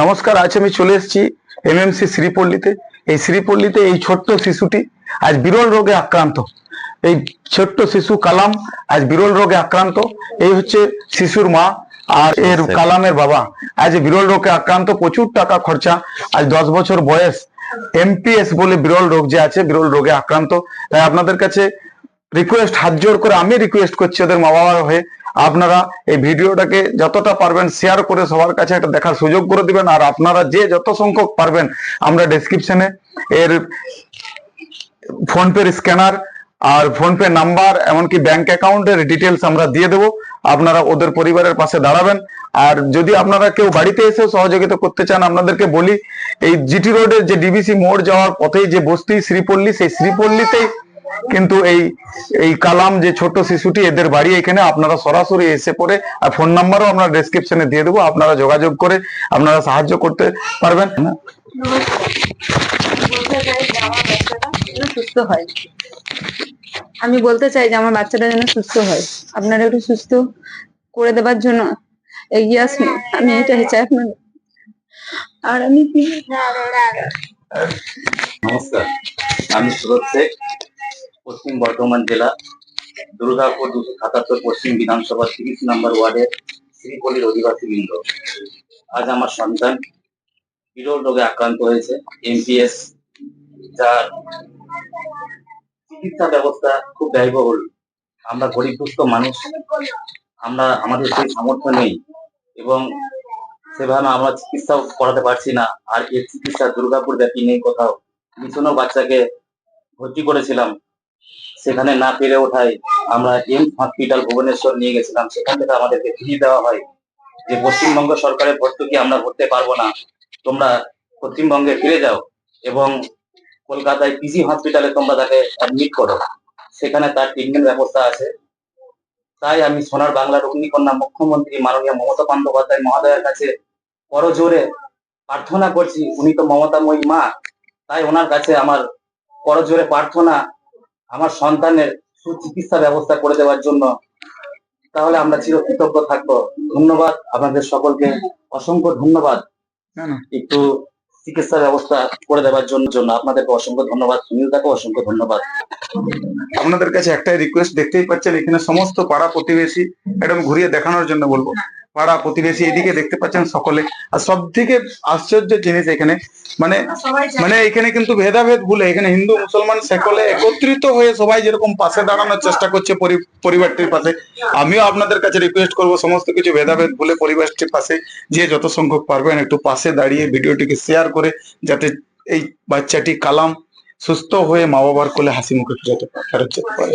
নমস্কার আজ আমি চলে এসেছি এমএমসি শ্রীপল্লীতে। এই শ্রীপল্লীতে এই ছোট্ট শিশুটি আজ বিরল রোগে আক্রান্ত। এই ছোট্ট শিশু কালাম আজ বিরল রোগে আক্রান্ত। এই হচ্ছে শিশুর মা আর এর কালামের বাবা। আজ বিরল রোগে আক্রান্ত প্রচুর টাকা খরচা আজ দশ বছর বয়স। এমপিএস বলে বিরল রোগ যে আছে বিরল রোগে আক্রান্ত। তাই আপনাদের কাছে রিকোয়েস্ট হাত জোর করে আমি রিকোয়েস্ট করছি ওদের মা বাবার হয়ে। আপনারা এই ভিডিওটাকে যতটা পারবেন শেয়ার করে সবার কাছে একটা দেখার সুযোগ করে দিবেন, আর আপনারা যে যত সংখ্যক পারবেন, আমরা ডেসক্রিপশনে এর ফোনপের স্ক্যানার আর ফোনপে নাম্বার এমনকি ব্যাংক অ্যাকাউন্টের ডিটেলস আমরা দিয়ে দেবো। আপনারা ওদের পরিবারের পাশে দাঁড়াবেন। আর যদি আপনারা কেউ বাড়িতে এসেও সহযোগিতা করতে চান, আপনাদেরকে বলি, এই জিটি রোডের যে ডিবিসি মোড় যাওয়ার পথেই যে বস্তি শ্রীপল্লী, সেই শ্রীপল্লীতেই কিন্তু এই এই কালাম যে ছোট শিশুটি এদের বাড়ি এখানে আপনারা সরাসরি এসে পড়ে আর ফোন নাম্বারও আমরা ডেসক্রিপশনে দিয়ে দেবো আপনারা যোগাযোগ করে আপনারা সাহায্য করতে পারবেন। সুস্থ হয়। আমি বলতে চাই যে আমার বাচ্চাটা যেন সুস্থ হয়। আপনারা একটু সুস্থ করে দেবার জন্য এগিয়ে আসুন। আমি এটাই চাই আপনার। আর আমি কি নমস্কার। আমি শেখ। পশ্চিম বর্ধমান জেলা, দুর্গাপুর দুশো সাতাত্তর পশ্চিম বিধানসভা তিরিশ নম্বর ওয়ার্ডের শ্রীপল্লীর অধিবাসী বৃন্দ। আজ আমার সন্তান বিরল রোগে আক্রান্ত হয়েছে এমপিএস যার চিকিৎসা ব্যবস্থা খুব ব্যয়বহুল। আমরা গরিব দুস্থ মানুষ, আমরা, আমাদের সেই সামর্থ্য নেই এবং সেভাবে আমরা চিকিৎসাও করাতে পারছি না। আর এর চিকিৎসা দুর্গাপুর ব্যাপী নেই কোথাও। মিশনও বাচ্চাকে ভর্তি করেছিলাম সেখানে না পেরে ওঠায় আমরা এমস হসপিটাল ভুবনেশ্বর নিয়ে গেছিলাম। সেখান থেকে আমাদেরকে ফিরিয়ে দেওয়া হয়। যে পশ্চিমবঙ্গ সরকারের ভর্তুকি আমরা ভরতে পারব না। তোমরা পশ্চিমবঙ্গে ফিরে যাও এবং কলকাতায় পিজি হসপিটালে তোমরা তাকে অ্যাডমিট করো। সেখানে তার ট্রিটমেন্ট ব্যবস্থা আছে। তাই আমি সোনার বাংলার অগ্নিকন্যা মুখ্যমন্ত্রী মাননীয় মমতা বন্দ্যোপাধ্যায় মহোদয়ের কাছে করজোরে প্রার্থনা করছি। উনি তো মমতাময়ী মা। তাই ওনার কাছে আমার করজোরে প্রার্থনা আমার সন্তানের সুচিকিৎসা ব্যবস্থা করে দেওয়ার জন্য তাহলে আমরা চিরকৃতজ্ঞ থাকব। ধন্যবাদ আপনাদের সকলকে। অসংখ্য ধন্যবাদ। একটু চিকিৎসা ব্যবস্থা করে দেওয়ার জন্য জন্য আপনাদেরকে অসংখ্য ধন্যবাদ সুনীলদাকে অসংখ্য ধন্যবাদ। আপনাদের কাছে একটাই রিকোয়েস্ট দেখতেই পাচ্ছেন এখানে সমস্ত পাড়া প্রতিবেশী একদম ঘুরিয়ে দেখানোর জন্য বলব। পাড়া প্রতিবেশী এদিকে দেখতে পাচ্ছেন সকলে। আর সব থেকে আশ্চর্য জিনিস এখানে মানে মানে এখানে কিন্তু ভেদাভেদ ভুলে এখানে হিন্দু মুসলমান সকলে একত্রিত হয়ে সবাই যেরকম পাশে দাঁড়ানোর চেষ্টা করছে পরিবারটির পাশে আমিও আপনাদের কাছে রিকোয়েস্ট করব সমস্ত কিছু ভেদাভেদ ভুলে পরিবারটির পাশে যে যত সংখ্যক পারবেন একটু পাশে দাঁড়িয়ে ভিডিওটিকে শেয়ার করে যাতে এই বাচ্চাটি কালাম সুস্থ হয়ে মা বাবার কোলে হাসি মুখে ফেরত ফেরত যেতে পারে।